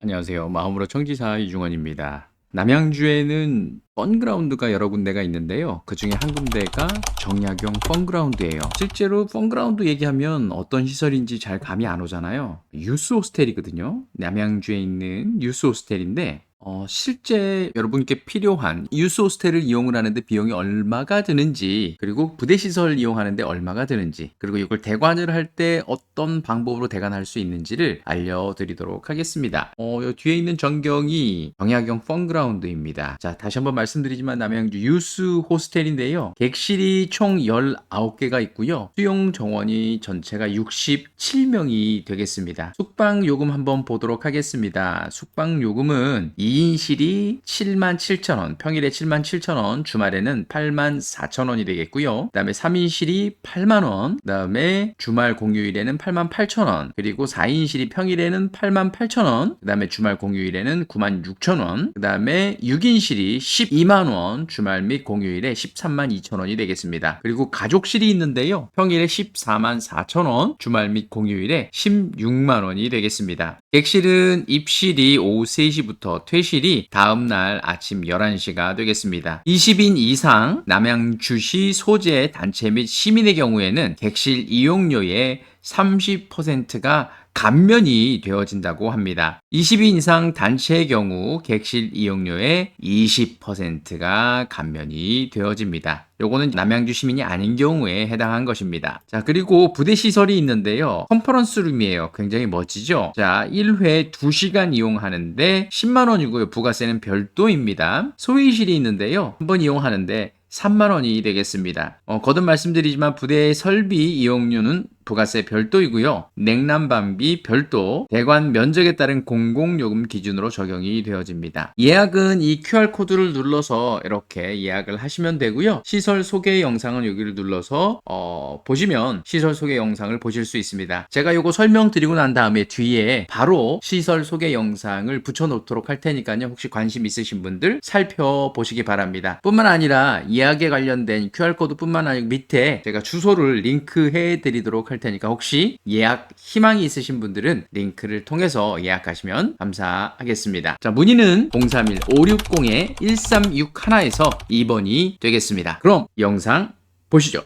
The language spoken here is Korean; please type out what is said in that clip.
안녕하세요. 마음으로 청지사 이중원입니다. 남양주에는 펀그라운드가 여러 군데가 있는데요. 그 중에 한 군데가 정약용 펀그라운드예요. 실제로 펀그라운드 얘기하면 어떤 시설인지 잘 감이 안 오잖아요. 유스 호스텔이거든요. 남양주에 있는 유스 호스텔인데 어, 실제 여러분께 필요한 유스 호스텔을 이용을 하는데 비용이 얼마가 드는지, 그리고 부대 시설 이용하는데 얼마가 드는지, 그리고 이걸 대관을 할 때 어떤 방법으로 대관할 수 있는지를 알려드리도록 하겠습니다. 어, 요 뒤에 있는 전경이 정약용 펀그라운드입니다. 자, 다시 한번 말씀드리지만 남양주 유스 호스텔인데요. 객실이 총 19개가 있고요. 수용 정원이 전체가 67명이 되겠습니다. 숙박 요금 한번 보도록 하겠습니다. 숙박 요금은 2인실이 77,000원, 평일에 77,000원, 주말에는 84,000원이 되겠고요. 그다음에 3인실이 8만원, 그다음에 주말 공휴일에는 88,000원, 그리고 4인실이 평일에는 88,000원, 그다음에 주말 공휴일에는 96,000원, 그다음에 6인실이 12만원, 주말 및 공휴일에 13만 2천원이 되겠습니다. 그리고 가족실이 있는데요. 평일에 14만 4천원, 주말 및 공휴일에 16만원이 되겠습니다. 객실은 입실이 오후 3시부터 퇴 실이 다음날 아침 11시가 되겠습니다. 20인 이상 남양주시 소재 단체 및 시민의 경우에는 객실 이용료의 30%가 감면이 되어진다고 합니다. 20인 이상 단체의 경우 객실 이용료의 20%가 감면이 되어집니다. 요거는 남양주 시민이 아닌 경우에 해당한 것입니다. 자, 그리고 부대 시설이 있는데요. 컨퍼런스 룸이에요. 굉장히 멋지죠? 자, 1회 2시간 이용하는데 10만 원이고요. 부가세는 별도입니다. 소위실이 있는데요. 한번 이용하는데 3만원이 되겠습니다. 어, 거듭 말씀드리지만 부대 설비 이용료는 부가세 별도이고요. 냉난방비 별도, 대관 면적에 따른 공공요금 기준으로 적용이 되어집니다. 예약은 이 QR코드를 눌러서 이렇게 예약을 하시면 되고요. 시설 소개 영상은 여기를 눌러서 어, 보시면 시설 소개 영상을 보실 수 있습니다. 제가 요거 설명드리고 난 다음에 뒤에 바로 시설 소개 영상을 붙여놓도록 할 테니까요. 혹시 관심 있으신 분들 살펴보시기 바랍니다. 뿐만 아니라 예약에 관련된 QR코드 뿐만 아니라 밑에 제가 주소를 링크해 드리도록 할 테니까 혹시 예약 희망이 있으신 분들은 링크를 통해서 예약하시면 감사하겠습니다. 자, 문의는 031-560-1361에서 2번이 되겠습니다. 그럼 영상 보시죠.